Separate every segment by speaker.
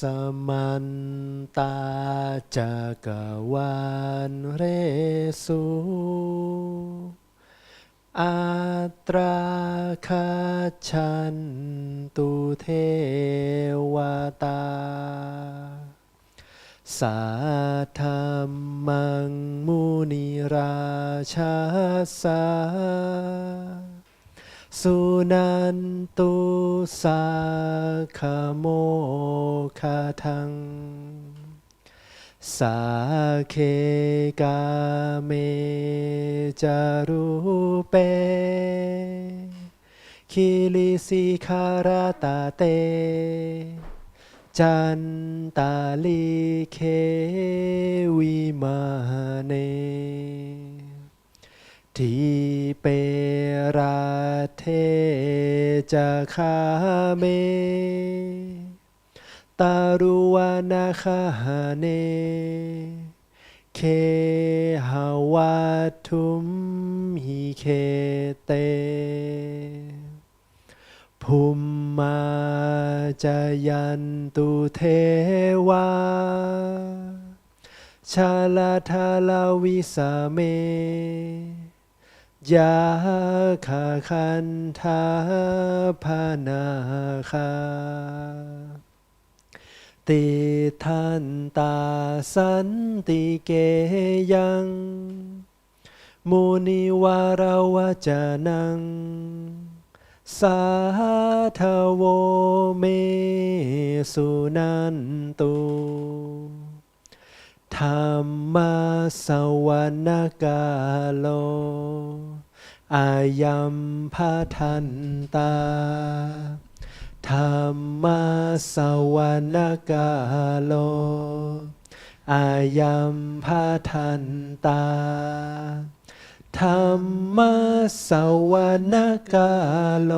Speaker 1: สมันตาจักวาลเรสูอัตราคาชันตุเทวตา สาธรรมังมุนิราชาสา สุนันตุสาคโมคาทัง สาเคกาเมจารุเป คิลิสิคาราตาเต จันตาลิเควิมาเน ทีเปราเทจะคาเม ตารุวานาคาเน เคหาวัตุมหิเคเตภุมมาจยันตุเทวา ชาลาทาลาวิสาเม ยาคาคันทาพานาคาติทันตาสันติเกยังมุนิวาราวจานัง สาทโวเมสุนันตุธรรมาสวรรกาโล อายัมพาทันตา ธรรมาสวรรกาโล อายัมพาทันตา ธรรมาสวรรกาโล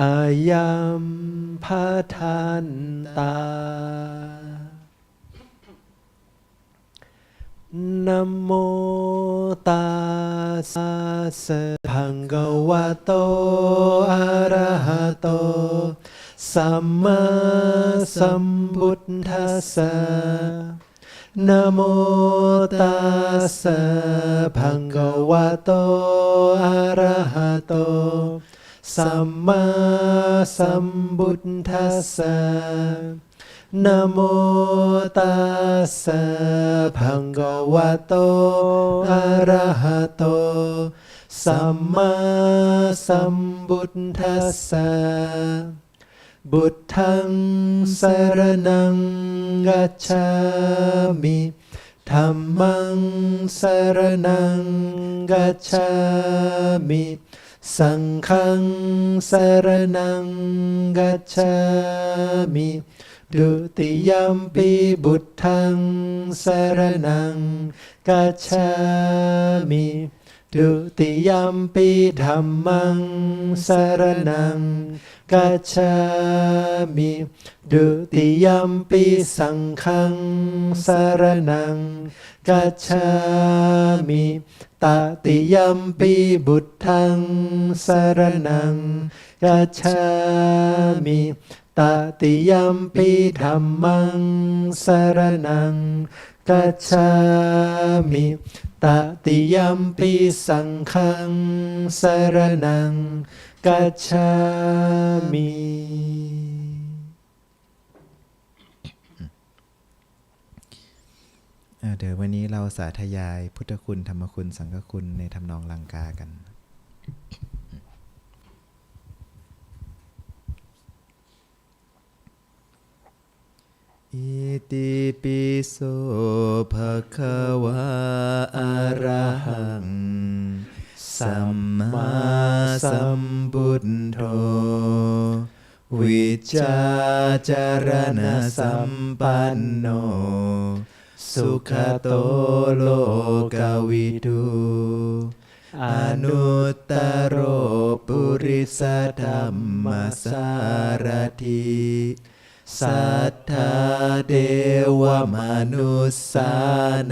Speaker 1: อายัมพาทันตานโม ตัสสะภะคะวะโตอะระหะโต สัมมาสัมพุทธัสสะนะโมตัสสะภะคะวะโตอะระหะโต สัมมาสัมพุทธัสสะ นะโมตัสสะภะคะวะโตอะระหะโต สัมมาสัมพุทธัสสะบุตทังสรนังกัจฉามิธรรมังสรนังกัจฉามิสังฆังสรนังกัจฉามิ ดุติยมปีบุตทังสารนังกัจฉามิดุติยมปีธรรมังสารนังกัจฉามิดุติยมปีสังฆังสารนังกัจฉามิตติยมปีบุตทังสารนังกัจฉามิ ตติยัมปีธรรมังสรนังกัจฉามิตติยัมปีสังฆังสรนังกัจฉามิ
Speaker 2: เดี๋ยววันนี้เราสาธยายพุทธคุณธรรมคุณสังฆคุณในทำนองลังกากัน ติปิโสภะคะวะอะระหัง สัมมาสัมพุทโธวิจาจารณสัมปันโน สุขโตโลกวิทูอนุตตโรปุริสธรรมสารถิสั ทาเทวมนุสสา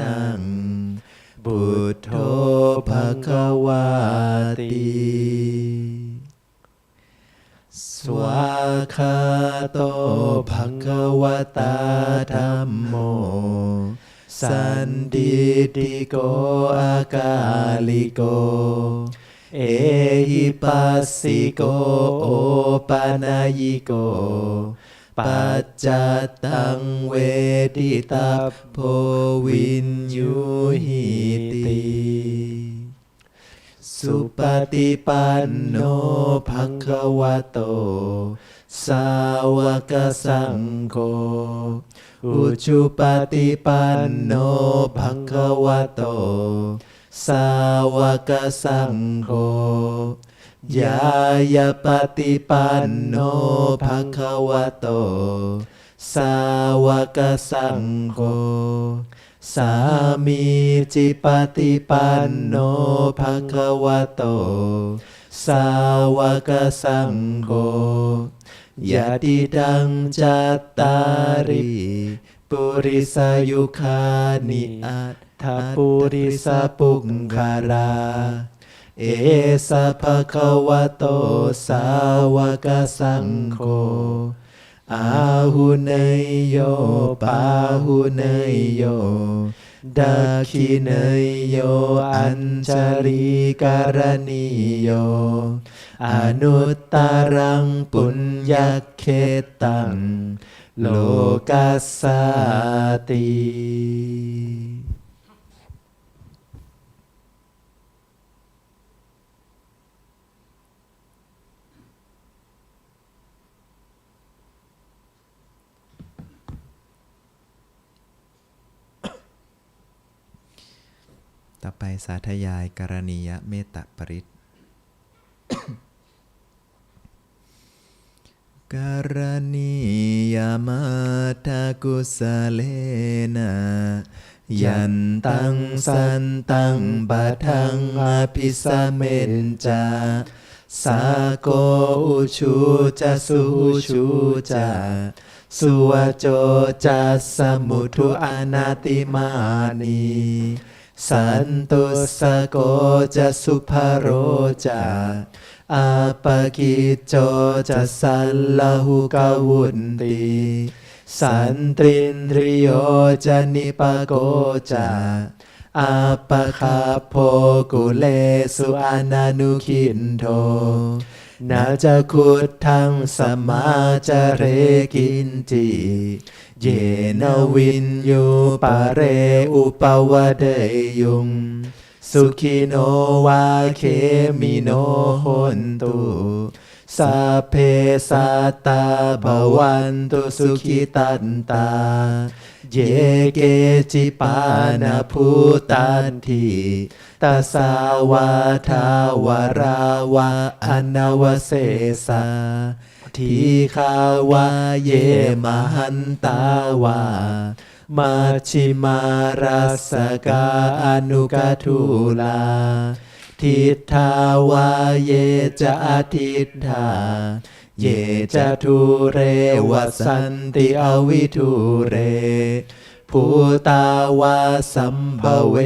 Speaker 2: นังบุตโธภคะวาติสวา
Speaker 1: คาโตภคะวตาธัมโม สันติติโกอากาลิโก เอหิปัสสิโกโอปานายิโก ปัจจตังเวทิตาโพวินยูหิติสุปฏิปันโนภควโต สาวกสังโฆอุจุปฏิปันโนภควโต สาวกสังโฆ ยายาปฏิปันโนภะคะวะโต สาวกสังโฆสามีจิปฏิปันโนภะคะวะโต สาวกสังโฆยะติดังจัตตาริปุริสายุคานิอัตถปุริสปุงคารา เอสะภะคะวะโตสาวกสังโฆอาหุเนยโยปาหุเนยโยดักขิเนยโยอัญชริการณิโยอนุตตรังปุญญเขตังโลกัสสติ ต่อไปสาธยายกรณียเมตตปริตกรณียมาตากุสเลนะยันตังสันตังบัทังอภิสเมนจาสาโกอุชูจะสุชูจะสุวโจจะสมุทุอนาติมานี สันตุสโกจะสุภโรจาอาปกิจโจจะสัลลหุกวุนติสันตรินทริโยจะนิปโกจาอาปะคาโพกุเลสุอานานุคินโทนาจะคุดทังสมาจาเรกินจิ เยนวินยูปะเรอุปวะเดยุง สุขิโนวาเคมิโนโหนตุสัพเพสัตตาภวันตุสุขิตันตา เยเกจิปานาภูตันทีตาสาวาทาวาราวาอนาวเสสา ทีคาวาเยมหันตาวามาชิมาราสกาอนุกาทุลา ทิทาวาเยจะอาทิตถาเยจะทุเรวสันติอวิทุเรภูตาวาสัมภเว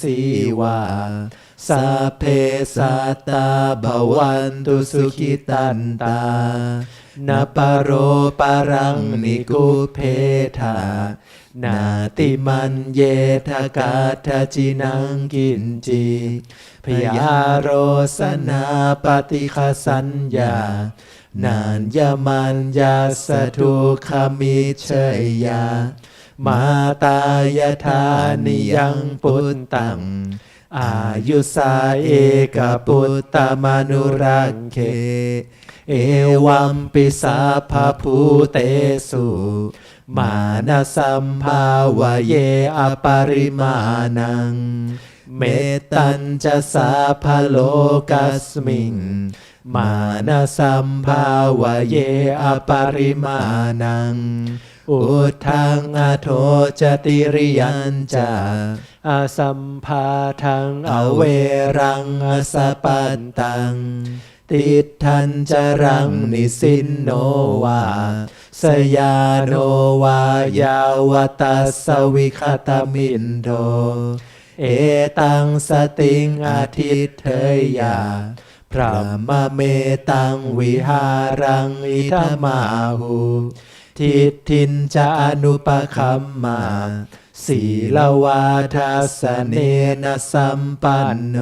Speaker 1: สีวา สัพเพสัตตาภวันตุสุขิตันตานาปโรปารังนิกุเพธานาติมันเยทกาทจินังกินจิพยาโรสนาปฏิคสัญญานานยามันยาสทุขมิเชยยา มาตายธานิยังปุตตัง อายุสาเอกปุตตมนุรังเค เอวัมปิสาภภูเตสุมานาสัมภาวะเยอปริมาณัง เมตัญจะสาภโลกัสมิงมานาสัมภาวะเยอปริมาณัง อุทังอโทจติริยันจา อาสัมภาทังอเวรังอสปันตัง ติทันจรังนิสินโนวาสยาโนวายาวตัสสวิคตมินโทเอตังสติงอาทิตเทยาพ
Speaker 2: รหมเมตังวิหารังอิทมาหุทิฏฐินจะอนุปคัมมา ศีลวาทัสเนนะสัมปันโน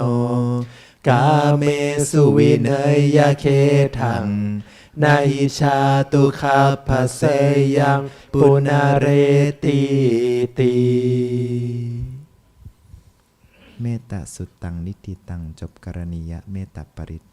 Speaker 2: กาเมสุวิเนยเคทังนาอิชาตุคาภเสยังปุนาเรติติ
Speaker 1: เมตตาสุตังนิติตังจบกรณียะเมตตาปริต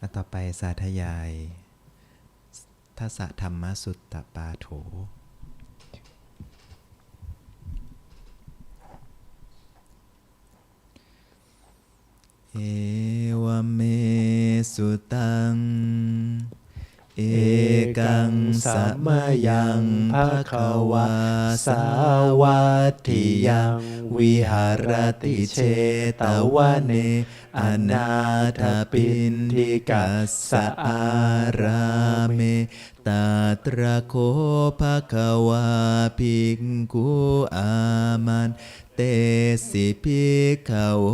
Speaker 1: อะต่อไปสาธยายทัศธรรมสุตตปาโถเอวเมสุตัง เอกังสัมมยังภะคะวาสาวาทิยัง วิหารติเชตวเน อนาถปินทิกัสสะอาราเมตาตระโคภะคะวาภิกขุอามันเตสิภิขโว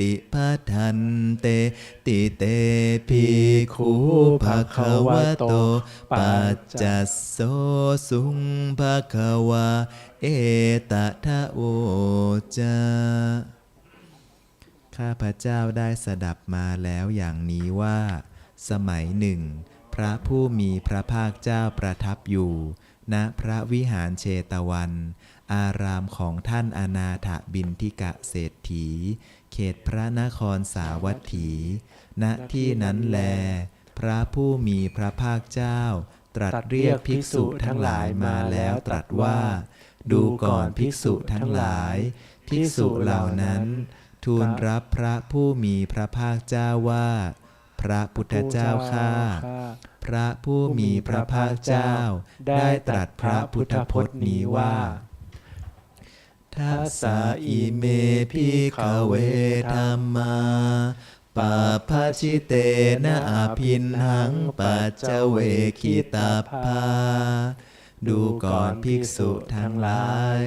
Speaker 1: ติพัทันเต ติเตภิกขุภะคะวะโต ปัจจโสสุงภะคะวา เอตทะโอจาข้าพระเจ้าได้สดับมาแล้วอย่างนี้ว่า สมัยหนึ่ง พระผู้มีพระภาคเจ้าประทับอยู่ ณพระวิหารเชตวัน อารามของท่านอนาถบินทิกะเศรษฐี เขตพระนครสาวัตถี ณที่นั้นแล พระผู้มีพระภาคเจ้า ตรัสเรียกภิกษุทั้งหลายมาแล้วตรัสว่า ดูก่อนภิกษุทั้งหลาย ภิกษุเหล่านั้น ทูลรับพระผู้มีพระภาคเจ้าว่า พระพุทธเจ้าข้าพระผู้มีพระภาคเจ้า ได้ตรัสพระพุทธพจน์นี้ว่าทัสสะอิเมพิขเวธรรมาปาพาชิเตนะอาพินหังปัจเจเวคิตาภา ดูก่อนภิกษุทั้งหลาย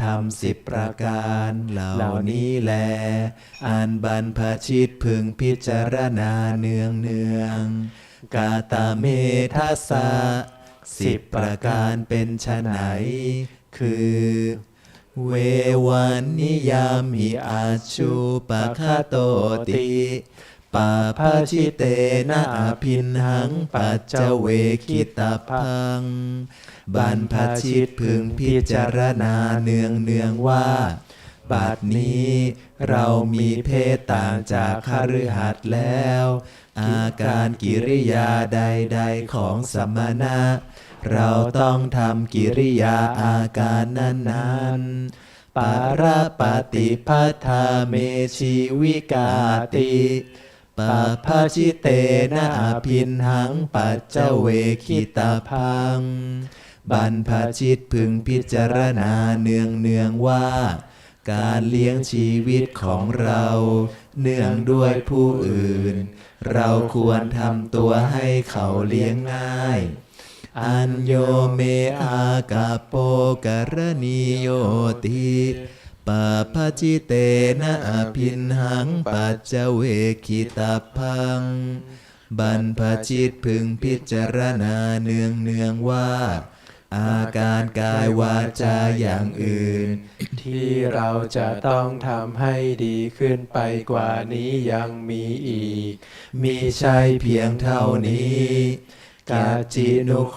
Speaker 1: ทำสิบประการเหล่านี้แล อันบรรพชิตพึงพิจารณาเนืองเนืองๆกาตาเมทัสสะสิบประการเป็นชนไฉนคือ เววันนิยามิอาชูปะคาโตติปาพาชิเตนะอาพินหังปัจเจเวคิตาพัง บรรพชิตพึงพิจารณาเนืองเนืองว่าบัดนี้เรามีเพศต่างจากคฤหัสถ์แล้ว อาการกิริยาใดๆของสมณะ เราต้องทำกิริยาอาการนั้นๆ ปาราปฏิพัทธาเมชีวิกาติปาพาชิเตนะอาพินหังปัจเจเวคิตาพัง บรรพชิตพึงพิจารณาเนืองเนืองว่า การเลี้ยงชีวิตของเรา เนื่องด้วยผู้อื่น เราควรทำตัวให้เขาเลี้ยงง่าย อัญโยเมอากาโปกรณีโยติปาพจิเตนะอภินหังปัจเจเวคิตาพัง บรรพชิตพึงพิจารณาเนืองเนืองว่า อาการกายวาจาอย่างอื่น
Speaker 2: ที่เราจะต้องทำให้ดีขึ้นไปกว่านี้ยังมีอีก
Speaker 1: มีใช่เพียงเท่านี้กาจินุโค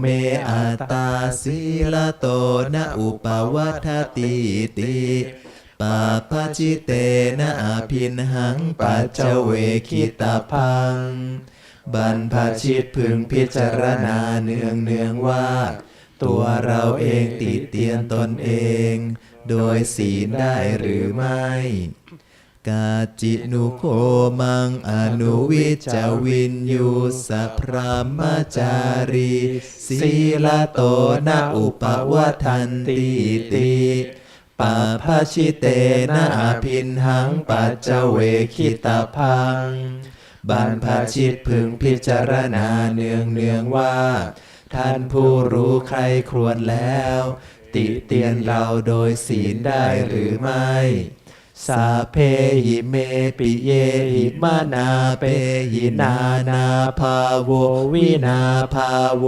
Speaker 1: เมอาตาสีลโตนะอุปวัฏติติปาปาจิเตนะอาพินหังปัจเจเวคิตาพัง บรรพชิตพึงพิจารณาเนืองเนืองว่า ตัวเราเองติเตียนตนเอง โดยศีลได้หรือไม่ กาจินุโคมังอนุวิจวินยูสัพรหมจารีศีลโตนะอุปวัฏันติติปปาพาชิเตนะพินหังปัจเจเวคิตาพังบรรพชิตพึงพิจารณาเนืองเนืองว่า ท่านผู้รู้ใครครวญแล้ว ติเตียนเราโดยศีลได้หรือไม่ สาเพหิเมปิเยหิมานาเปหินานาภาโววินาภาโว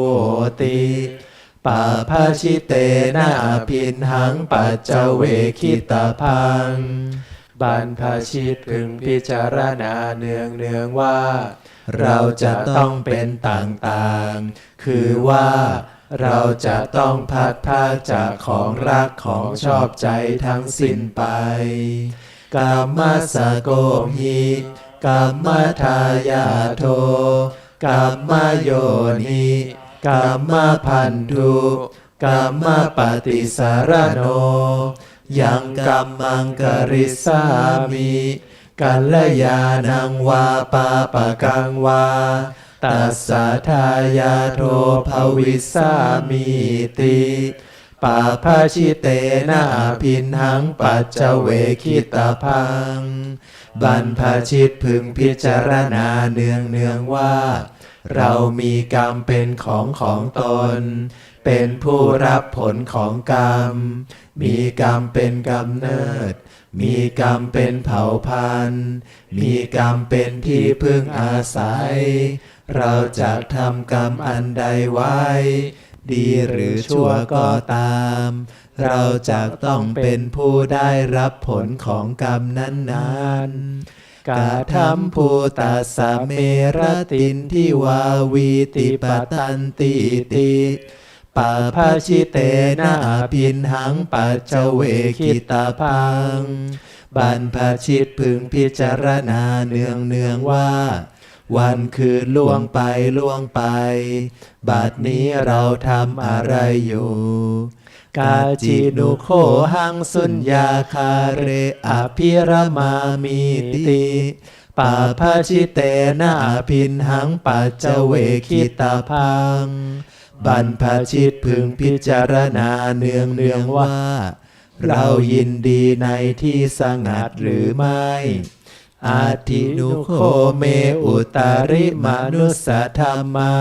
Speaker 1: ติปาพาชิเตนะพินหังปัจเจเวคิตาพัง บรรพชิตพึงพิจารณาเนืองเนืองว่า เราจะต้องเป็นต่างๆ คือว่าเราจะต้องพัดพาจากของรักของชอบใจทั้งสิ้นไปกามัสโกหิกามทายาโทกามโยนิกามพันธุกามปฏิสารโน ยังกัมมังกริสามิ กัลยาณังวาปาปะกังวา ตัสสะทายาโทภวิสามิติปาพาชิเตนะพินหังปัจเจเวคิตาพังบรรพชิตพึงพิจารณาเนืองเนืองว่า เรามีกรรมเป็นของของตน เป็นผู้รับผลของกรรม มีกรรมเป็นกำเนิด มีกรรมเป็นเผ่าพันธุ์มีกรรมเป็นที่พึ่งอาศัย เราจะทำกรรมอันใดไว้ ดีหรือชั่วก็ตาม เราจะต้องเป็นผู้ได้รับผลของกรรมนั้นๆ กาทำภูตัสเมรตินทิวาวีติปตันติติ ปาพาชิเตนะพินหังปัจเจเวคิตาพังบรรพชิตพึงพิจารณาเนืองเนืองว่า วันคืนล่วงไปล่วงไป บัดนี้เราทำอะไรอยู่ กาจินุโคหังสุญญาคาเรอภิรมามีติปาพาชิเตนะพินหังปัจเจเวคิตาพัง บรรพชิตพึงพิจารณาเนืองเนืองว่า เรายินดีในที่สงัดหรือไม่อาทินุโคเมอุตาริมานุสธรรมา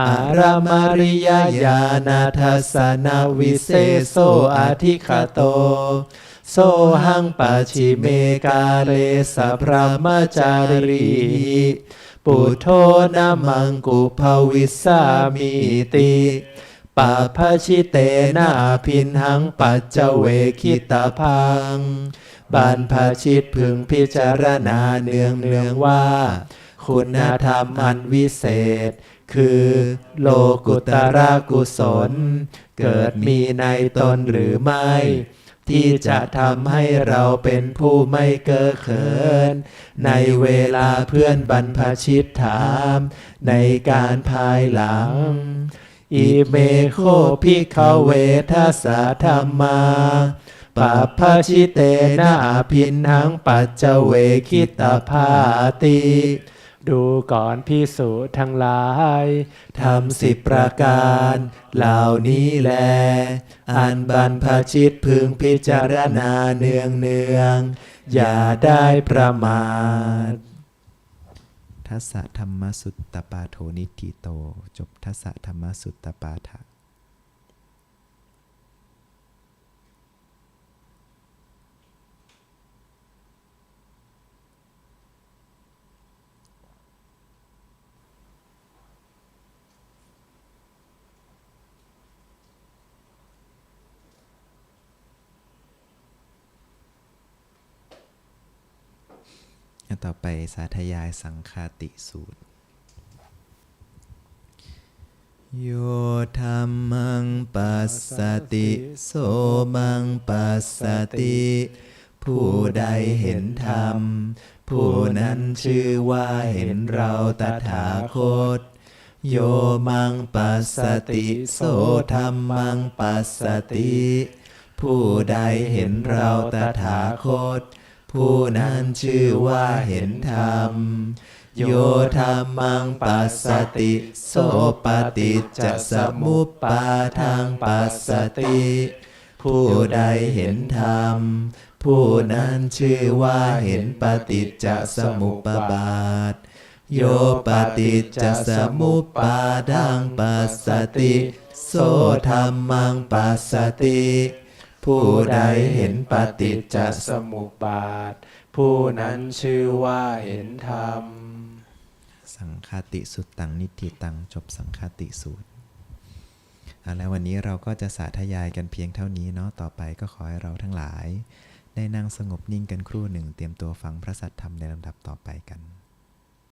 Speaker 1: อารามาริยญาณทัสนาวิเศษโสอาทิคโต โซหังปัจฉิเมกาเลสพระมจารี ปุโทนามังกุภวิสามิติปาพชิเตนาพินหังปัจเจเวคิตาพังบรรพชิตพึงพิจารณาเนืองเนืองว่า คุณธรรมอันวิเศษ คือโลกุตระกุศล เกิดมีในตนหรือไม่ ที่จะทำให้เราเป็นผู้ไม่เก้อเขิน ในเวลาเพื่อนบรรพชิตถาม ในการภายหลัง อิเมโคพิคเวทัสสะธรรมาปาพาชิเตนะพินหังปัจเจเวคิตาพาติ
Speaker 2: ดูก่อนพิสุทั้งหลาย
Speaker 1: ทำสิบประการ เหล่านี้แล อันบรรพชิตพึงพิจารณาเนืองเนือง อย่าได้ประมาททัสสะธรรมสุตตปาโทนิทิโต จบทัสสะธรรมสุตตปาทะ ต่อไปสาธยายสังคาติสูตร โยธรรมังปัสสติโสมังปัสสติ ผู้ใดเห็นธรรม ผู้นั้นชื่อว่าเห็นเราตถาคต โยมังปัสสติโสธรรมังปัสสติ ผู้ใดเห็นเราตถาคต ผู้นั้นชื่อว่าเห็นธรรม โยธรรมังปัสสติ โสปฏิจจสมุปปาทังปัสสติ ผู้ใดเห็นธรรม ผู้นั้นชื่อว่าเห็นปฏิจจสมุปบาท โยปฏิจจสมุปบาทังปัสสติ โสธรรมังปัสสติ ผู้ใดเห็นปฏิจจส
Speaker 2: มุปบาท ผู้นั้นชื่อว่าเห็นธรรม
Speaker 1: สังคติสุดตังนิติตังจบสังคติสูตรแล้ววันนี้เราก็จะสาธยายกันเพียงเท่านี้เนาะต่อไปก็ขอให้เราทั้งหลาย ได้นั่งสงบนิ่งกันครู่หนึ่ง เตรียมตัวฟังพระสัทธรรมในลำดับต่อไปกัน